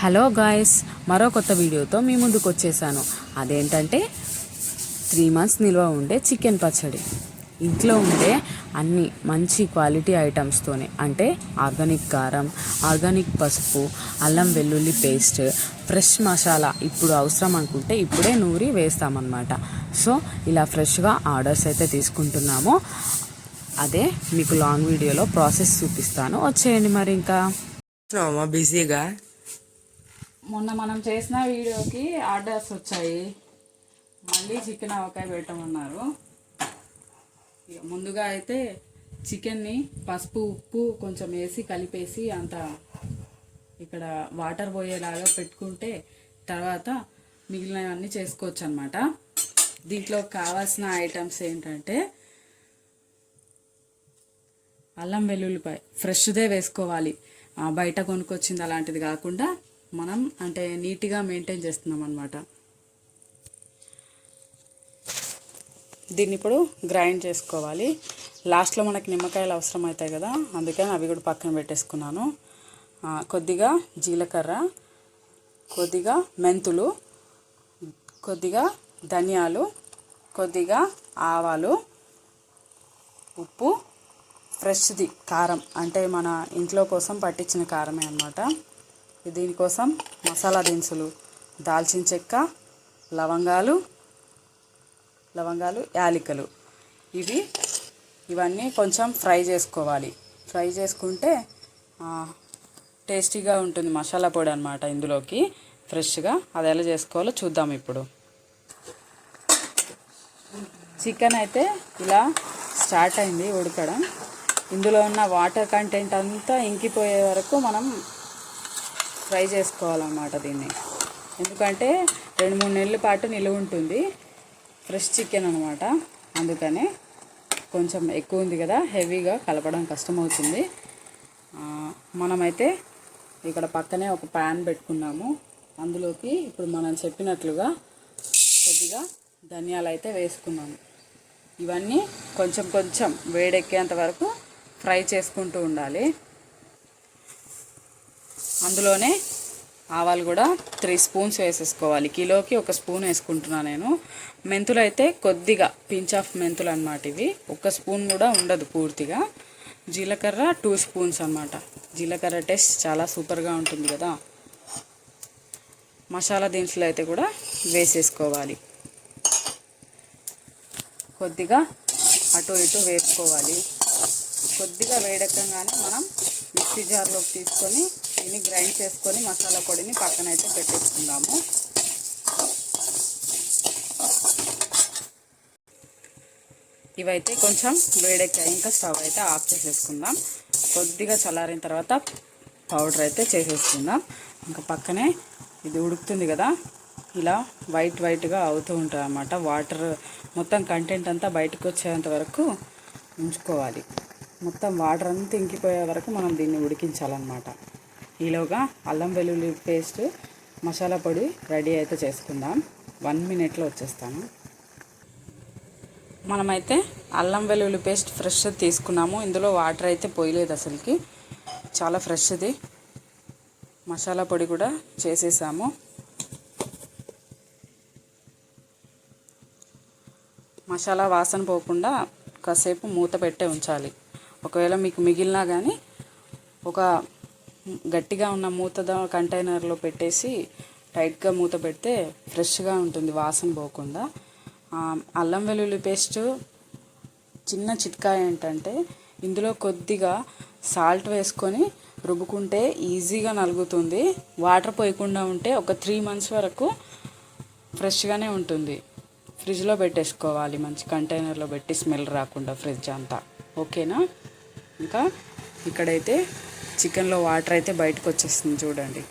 Hello guys మరో కొత్త వీడియోతో మీ ముందుకు వచ్చేసాను. అదేంటంటే త్రీ మంత్స్ నిల్వ ఉండే చికెన్ పచ్చడి. ఇంట్లో ఉండే అన్ని మంచి క్వాలిటీ ఐటమ్స్తోనే అంటే ఆర్గానిక్ కారం ఆర్గానిక్ పసుపు అల్లం వెల్లుల్లి పేస్ట్ ఫ్రెష్ మసాలా ఇప్పుడు అవసరం అనుకుంటే ఇప్పుడే నూరి వేస్తామన్నమాట. సో ఇలా ఫ్రెష్గా ఆర్డర్స్ అయితే తీసుకుంటున్నాము. అదే మీకు లాంగ్ వీడియోలో ప్రాసెస్ చూపిస్తాను. వచ్చేయండి మరి ఇంకా. బిజీగా? మొన్న మనం చేసిన వీడియోకి ఆర్డర్స్ వచ్చాయి. మళ్ళీ చికెన్ ఆవకాయ పెట్టమన్నారు. ఇక ముందుగా అయితే చికెన్ని పసుపు ఉప్పు కొంచెం వేసి కలిపేసి అంత ఇక్కడ వాటర్ పోయేలాగా పెట్టుకుంటే తర్వాత మిగిలినవన్నీ చేసుకోవచ్చు అనమాట దీంట్లో కావాల్సిన ఐటమ్స్ ఏంటంటే అల్లం వెల్లుల్లిపాయ. ఫ్రెష్దే వేసుకోవాలి. బయట కొనుక్కొచ్చింది అలాంటిది కాకుండా మనం అంటే నీట్గా మెయింటైన్ చేస్తున్నాం అనమాట దీన్ని ఇప్పుడు గ్రైండ్ చేసుకోవాలి. లాస్ట్లో మనకి నిమ్మకాయలు అవసరం అవుతాయి కదా అందుకని అవి కూడా పక్కన పెట్టేసుకున్నాను. కొద్దిగా జీలకర్ర కొద్దిగా మెంతులు కొద్దిగా ధనియాలు కొద్దిగా ఆవాలు ఉప్పు ఫ్రెష్ది కారం అంటే మన ఇంట్లో కోసం పట్టించిన కారమే అనమాట దీనికోసం మసాలా దినుసులు దాల్చిన చెక్క లవంగాలు లవంగాలు యాలికలు. ఇవి ఇవన్నీ కొంచెం ఫ్రై చేసుకోవాలి. ఫ్రై చేసుకుంటే టేస్టీగా ఉంటుంది మసాలా పొడి అనమాట ఇందులోకి ఫ్రెష్గా. అది ఎలా చేసుకోవాలో చూద్దాం ఇప్పుడు. చికెన్ అయితే ఇలా స్టార్ట్ అయింది ఉడకడం. ఇందులో ఉన్న వాటర్ కంటెంట్ అంతా ఇంకిపోయే వరకు మనం ఫ్రై చేసుకోవాలన్నమాట దీన్ని. ఎందుకంటే రెండు మూడు నెలల పాటు నిలువ ఉంటుంది. ఫ్రెష్ చికెన్ అనమాట అందుకనే కొంచెం ఎక్కువ ఉంది కదా హెవీగా కలపడం కష్టమవుతుంది. మనమైతే ఇక్కడ పక్కనే ఒక ప్యాన్ పెట్టుకున్నాము. అందులోకి ఇప్పుడు మనం చెప్పినట్లుగా కొద్దిగా ధనియాలు అయితే వేసుకున్నాము. ఇవన్నీ కొంచెం కొంచెం వేడెక్కేంత వరకు ఫ్రై చేసుకుంటూ ఉండాలి. అందులోనే ఆవాలు కూడా త్రీ స్పూన్స్ వేసేసుకోవాలి. కిలోకి ఒక స్పూన్ వేసుకుంటున్నాను నేను. మెంతులు అయితే కొద్దిగా పించ్ ఆఫ్ మెంతులు అనమాట ఇవి. ఒక స్పూన్ కూడా ఉండదు పూర్తిగా. జీలకర్ర టూ స్పూన్స్ అనమాట జీలకర్ర టేస్ట్ చాలా సూపర్గా ఉంటుంది కదా. మసాలా దినుసులు అయితే కూడా వేసేసుకోవాలి. కొద్దిగా అటు ఇటు వేసుకోవాలి కొద్దిగా వేడెక్కగానే మనం మిక్సీ జార్లోకి తీసుకొని దీన్ని గ్రైండ్ చేసుకొని మసాలా పొడిని పక్కన అయితే పెట్టేసుకుందాము. ఇవైతే కొంచెం వేడెక్కాయి. ఇంకా స్టవ్ అయితే ఆఫ్ చేసేసుకుందాం. కొద్దిగా చల్లారిన తర్వాత పౌడర్ అయితే చేసేసుకుందాం. ఇంకా పక్కనే ఇది ఉడుకుతుంది కదా ఇలా వైట్ వైట్గా అవుతూ ఉంటుంది అన్నమాట వాటర్ మొత్తం కంటెంట్ అంతా బయటకు వచ్చేంత వరకు ఉంచుకోవాలి. మొత్తం వాటర్ అంతా ఇంకిపోయే వరకు మనం దీన్ని ఉడికించాలన్నమాట. ఈలోగా అల్లం వెల్లుల్లి పేస్ట్ మసాలా పొడి రెడీ అయితే చేసుకుందాం. వన్ మినిట్లో వచ్చేస్తాను. మనమైతే అల్లం వెల్లుల్లి పేస్ట్ ఫ్రెష్ తీసుకున్నాము. ఇందులో వాటర్ అయితే పోయలేదు అసలుకి. చాలా ఫ్రెష్ది. మసాలా పొడి కూడా చేసేసాము. మసాలా వాసన పోకుండా కాసేపు మూత పెట్టే ఉంచాలి. ఒకవేళ మీకు మిగిలినా కానీ ఒక గట్టిగా ఉన్న మూత కంటైనర్లో పెట్టేసి టైట్గా మూత పెడితే ఫ్రెష్గా ఉంటుంది వాసన పోకుండా. అల్లం వెల్లుల్లి పేస్ట్ చిన్న చిట్కా ఏంటంటే ఇందులో కొద్దిగా సాల్ట్ వేసుకొని రుబ్బుకుంటే ఈజీగా నలుగుతుంది. వాటర్ పోయకుండా ఉంటే ఒక త్రీ మంత్స్ వరకు ఫ్రెష్గానే ఉంటుంది. ఫ్రిడ్జ్లో పెట్టేసుకోవాలి మంచి కంటైనర్లో పెట్టి స్మెల్ రాకుండా ఫ్రిడ్జ్ అంతా. ఓకేనా? ఇంకా ఇక్కడైతే చికెన్లో వాటర్ అయితే బయటకు వచ్చేస్తుంది చూడండి.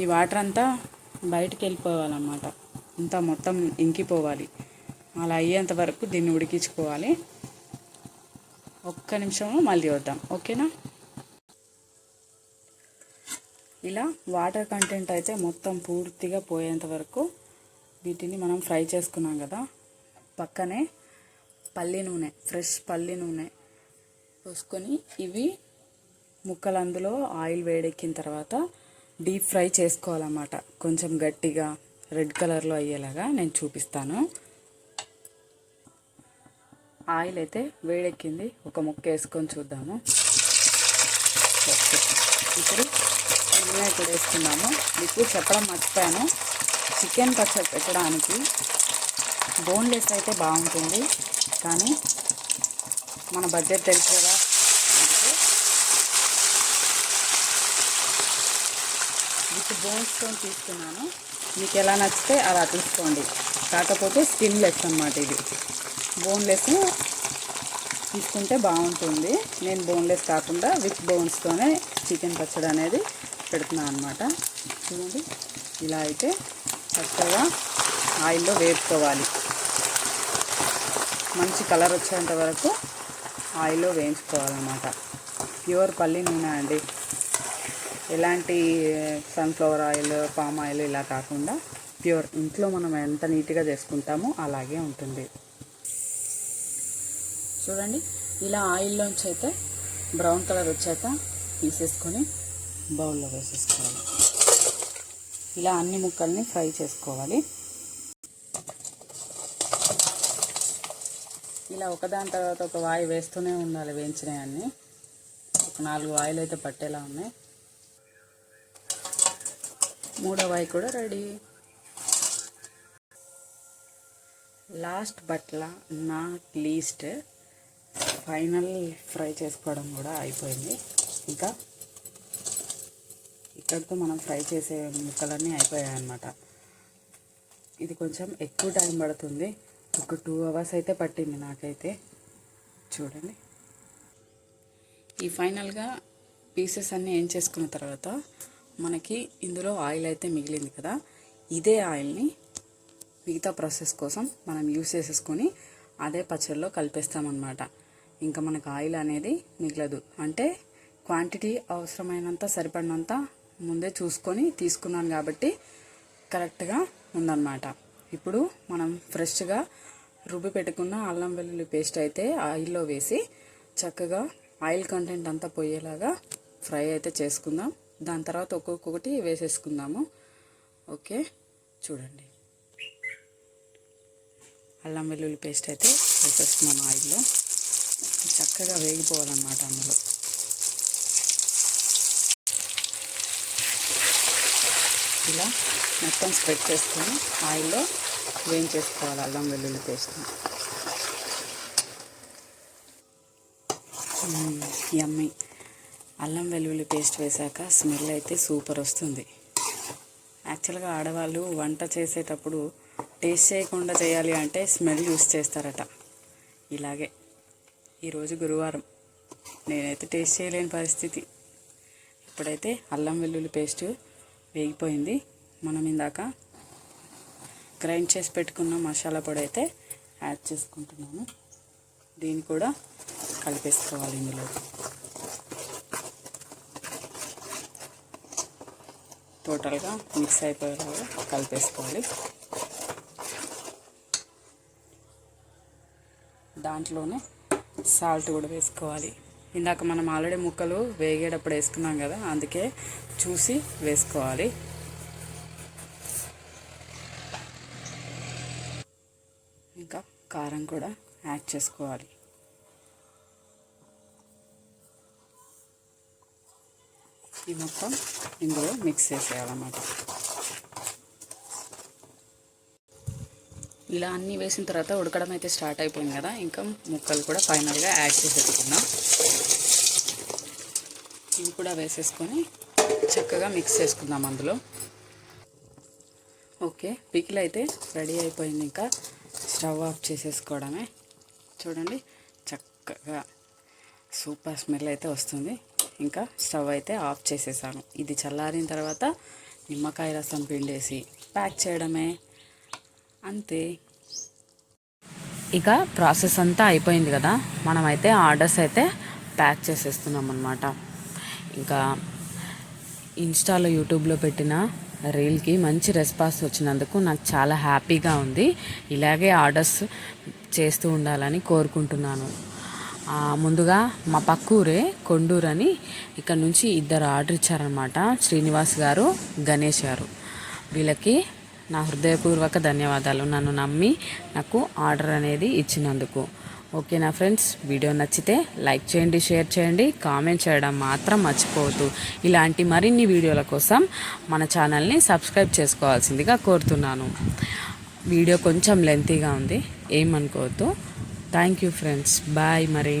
ఈ వాటర్ అంతా బయటికి వెళ్ళిపోవాలన్నమాట. అంతా మొత్తం ఇంకిపోవాలి. అలా అయ్యేంత వరకు దీన్ని ఉడికించుకోవాలి. ఒక్క నిమిషము మళ్ళీ వద్దాం. ఓకేనా? ఇలా వాటర్ కంటెంట్ అయితే మొత్తం పూర్తిగా పోయేంత వరకు వీటిని మనం ఫ్రై చేసుకున్నాం కదా. పక్కనే పల్లి నూనె ఫ్రెష్ పల్లి నూనె పోసుకొని ఇవి ముక్కలు అందులో ఆయిల్ వేడెక్కిన తర్వాత డీప్ ఫ్రై చేసుకోవాలన్నమాట. కొంచెం గట్టిగా రెడ్ కలర్లో అయ్యేలాగా నేను చూపిస్తాను. ఆయిల్ అయితే వేడెక్కింది. ఒక ముక్క వేసుకొని చూద్దాము. ఇప్పుడు ఉల్లిపాయ కూడా వేసుకున్నాము. మీకు చెప్పడం మర్చిపోయాను. చికెన్ పచ్చడి పెట్టడానికి బోన్లెస్ అయితే బాగుంటుంది. కానీ మన బడ్జెట్ తెలుసు కదా. విత్ బోన్స్తో తీసుకున్నాను. మీకు ఎలా నచ్చితే అలా తీసుకోండి. కాకపోతే స్కిన్లెస్ అన్నమాట ఇది. బోన్లెస్ తీసుకుంటే బాగుంటుంది. నేను బోన్లెస్ కాకుండా విత్ బోన్స్తోనే చికెన్ పచ్చడి అనేది పెడుతున్నాను అనమాట చూడండి. ఇలా అయితే చక్కగా ఆయిల్లో వేపుకోవాలి. మంచి కలర్ వచ్చేంత వరకు ఆయిల్లో వేయించుకోవాలన్నమాట. ప్యూర్ పల్లి నూనె అండి. ఎలాంటి సన్ఫ్లవర్ ఆయిల్ పామ్ ఆయిల్ ఇలా కాకుండా ప్యూర్. ఇంట్లో మనం ఎంత నీట్గా చేసుకుంటామో అలాగే ఉంటుంది. చూడండి ఇలా ఆయిల్లోంచి అయితే బ్రౌన్ కలర్ వచ్చాక తీసేసుకొని బౌల్లో వేసేసుకోవాలి. ఇలా అన్ని ముక్కల్ని ఫ్రై చేసుకోవాలి. ఇలా ఒకదాని తర్వాత ఒక వాయి వేస్తూనే ఉండాలి వేయించినవన్నీ ఒక నాలుగు వాయిలు అయితే పట్టేలా ఉన్నాయి. మూడో వాయి కూడా ready. Last but not least final fry చేసుకోవడం కూడా అయిపోయింది. ఇంకా ఇక్కడితో మనం ఫ్రై చేసే ముక్కలన్నీ అయిపోయాయి అన్నమాట ఇది కొంచెం ఎక్కువ టైం పడుతుంది. ఒక టూ అవర్స్ అయితే పట్టింది నాకైతే. చూడండి. ఈ ఫైనల్గా పీసెస్ అన్నీ ఏం చేసుకున్న తర్వాత మనకి ఇందులో ఆయిల్ అయితే మిగిలింది కదా. ఇదే ఆయిల్ని మిగతా ప్రాసెస్ కోసం మనం యూస్ చేసేసుకొని అదే పచ్చడిలో కలిపేస్తామన్నమాట. ఇంకా మనకు ఆయిల్ అనేది మిగలదు. అంటే క్వాంటిటీ అవసరమైనంత సరిపడినంత ముందే చూసుకొని తీసుకున్నాను కాబట్టి కరెక్ట్గా ఉందన్నమాట. ఇప్పుడు మనం ఫ్రెష్గా రుబ్బి పెట్టుకున్న అల్లం వెల్లుల్లి పేస్ట్ అయితే ఆయిల్లో వేసి చక్కగా ఆయిల్ కంటెంట్ అంతా పోయేలాగా ఫ్రై అయితే చేసుకుందాం. దాని తర్వాత ఒక్కొక్కటి వేసేసుకుందాము. ఓకే చూడండి. అల్లం వెల్లుల్లి పేస్ట్ అయితే వేసేస్తున్నాను ఆయిల్లో. చక్కగా వేగిపోవాలన్నమాట అందులో. ఇలా మొత్తం స్ప్రెడ్ చేసుకొని ఆయిల్లో వేయించేసుకోవాలి అల్లం వెల్లుల్లి పేస్ట్. యమ్మీ అల్లం వెల్లుల్లి పేస్ట్ వేశాక స్మెల్ అయితే సూపర్ వస్తుంది. యాక్చువల్గా ఆడవాళ్ళు వంట చేసేటప్పుడు టేస్ట్ చేయకుండా చేయాలి అంటే స్మెల్ యూస్ చేస్తారట. ఇలాగే. ఈరోజు గురువారం. నేనైతే టేస్ట్ చేయలేని పరిస్థితి. ఇప్పుడైతే అల్లం వెల్లుల్లి పేస్ట్ వేగిపోయింది. మనం ఇందాక గ్రైండ్ చేసి పెట్టుకున్న మసాలా పొడి అయితే యాడ్ చేసుకుంటున్నాము. దీన్ని కూడా కలిపేసుకోవాలి ఇందులో. టోటల్గా మిక్స్ అయిపోయేలాగా కలిపేసుకోవాలి. దాంట్లోనే సాల్ట్ కూడా వేసుకోవాలి. ఇందాక మనం ఆల్రెడీ ముక్కలు వేగేటప్పుడు వేసుకున్నాం కదా అందుకే చూసి వేసుకోవాలి. ఇంకా కారం కూడా యాడ్ చేసుకోవాలి. ఈ మొత్తం ఇందులో మిక్స్ చేసేయాలన్నమాట. ఇలా అన్నీ వేసిన తర్వాత ఉడకడం అయితే స్టార్ట్ అయిపోయింది కదా ఇంకా ముక్కలు కూడా ఫైనల్గా యాడ్ చేసేసుకుందాం. ఇవి కూడా వేసేసుకొని చక్కగా మిక్స్ చేసుకుందాం అందులో. ఓకే పికిల్ అయితే రెడీ అయిపోయింది ఇంకా. స్టవ్ ఆఫ్ చేసేసుకోవడమే. చూడండి చక్కగా సూపర్ స్మెల్ అయితే వస్తుంది. ఇంకా స్టవ్ అయితే ఆఫ్ చేసేసాను. ఇది చల్లారిన తర్వాత నిమ్మకాయ రసం పిండేసి ప్యాక్ చేయడమే. అంతే. ఇక ప్రాసెస్ అంతా అయిపోయింది కదా. మనమైతే ఆర్డర్స్ అయితే ప్యాక్ చేసేస్తున్నాం అనమాట ఇంకా ఇన్స్టాలో యూట్యూబ్లో పెట్టిన రీల్కి మంచి రెస్పాన్స్ వచ్చినందుకు నాకు చాలా హ్యాపీగా ఉంది. ఇలాగే ఆర్డర్స్ చేస్తూ ఉండాలని కోరుకుంటున్నాను. ముందుగా మా పక్కూరే కొండూరు అని ఇక్కడ నుంచి ఇద్దరు ఆర్డర్ ఇచ్చారనమాట శ్రీనివాస్ గారు గణేష్ గారు. వీళ్ళకి నా హృదయపూర్వక ధన్యవాదాలు. నన్ను నమ్మి నాకు ఆర్డర్ అనేది ఇచ్చినందుకు. ఓకేనా ఫ్రెండ్స్ వీడియో నచ్చితే లైక్ చేయండి షేర్ చేయండి కామెంట్ చేయడం మాత్రం మర్చిపోవద్దు. ఇలాంటి మరిన్ని వీడియోల కోసం మన ఛానల్ని సబ్స్క్రైబ్ చేసుకోవాల్సిందిగా కోరుతున్నాను. వీడియో కొంచెం లెంతీగా ఉంది ఏమనుకోవద్దు. థ్యాంక్ యూ ఫ్రెండ్స్ బాయ్ మరి.